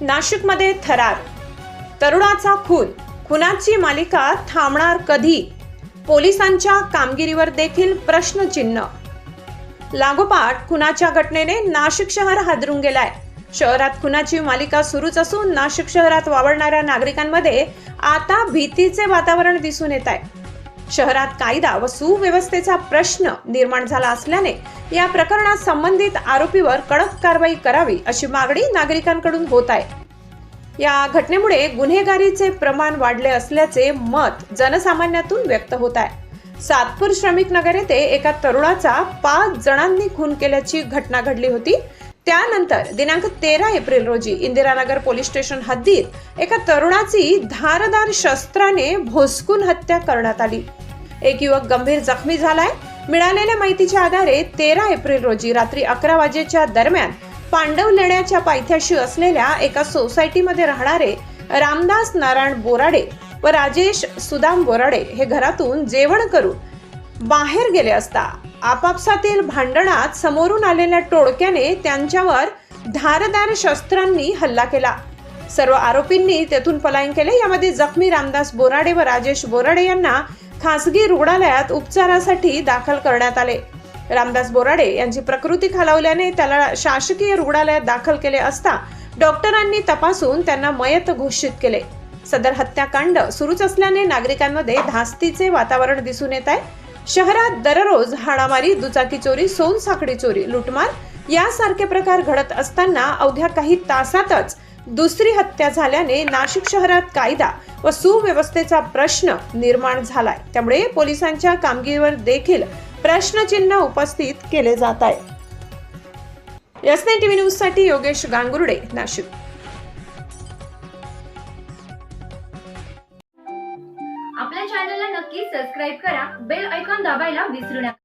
नाशिकमध्ये थरार. तरुणाचा खून. खुनाची मालिका थांबणार कधी? पोलिसांच्या कामगिरीवर देखील प्रश्नचिन्ह. लागोपाठ खुनाच्या घटनेने नाशिक शहर हादरून गेलाय. शहरात खुनाची मालिका सुरूच असून नाशिक शहरात वावरणाऱ्या नागरिकांमध्ये आता भीतीचे वातावरण दिसून येत आहे. शहरात कायदा व सुव्यवस्थेचा प्रश्न निर्माण झाला असल्याने या प्रकरणात संबंधित आरोपीवर कडक कारवाई करावी अशी मागणी नागरिकांकडून होत आहे. या घटनेमुळे गुन्हेगारीचे प्रमाण वाढले असल्याचे मत जनसामान्यातून व्यक्त होत आहे. सातपूर श्रमिक नगर येथे एका तरुणाचा पाच जणांनी खून केल्याची घटना घडली होती. त्यानंतर दिनांक तेरा एप्रिल रोजी इंदिरानगर पोलीस स्टेशन हद्दीत एका तरुणाची धारदार शस्त्राने भोसकून हत्या करण्यात आली. एक युवक गंभीर जखमी झालाय. मिळालेल्या माहितीच्या आधारे तेरा एप्रिल रोजी रात्री अकरा वाजेच्या दरम्यान पांडव लेण्याच्या पायथ्याशी असलेल्या एका सोसायटीमध्ये राहणारे रामदास नारायण बोराडे व राजेश सुदाम बोराडे हे घरातून जेवण करून बाहेर गेले असता आपापसातील भांडणात समोरून आलेल्या टोळक्याने त्यांच्यावर धारदार शस्त्रांनी हल्ला केला. सर्व आरोपींनी तेथून पलायन केले. यामध्ये जखमी रामदास बोराडे व राजेश बोराडे यांना खासगी रुग्णालयात उपचारासाठी दाखल करण्यात आले. रामदास बोराडे यांची प्रकृती खालावल्याने त्याला शासकीय रुग्णालयात दाखल केले असता डॉक्टरांनी तपासून त्यांना मयत घोषित केले. सदर हत्याकांड सुरूच असल्याने नागरिकांमध्ये धास्तीचे वातावरण दिसून येत आहे. शहरात दररोज हाणामारी दुचाकी चोरी सोनसाखळी चोरी लुटमार यासारखे प्रकार घडत असताना अवघ्या काही तासातच दुसरी हत्या झाल्याने नाशिक शहरात कायदा व सुव्यवस्थेचा प्रश्न निर्माण झालाय. त्यामुळे पोलिसांच्या कामगिरीवर देखील प्रश्नचिन्ह उपस्थित केले जात आहे. यसने टीव्ही न्यूजसाठी योगेश गांगुर्डे नाशिक. आपल्या चॅनलला नक्की सबस्क्राईब करा. बेल ऐकॉन दाबायला विसरू नका.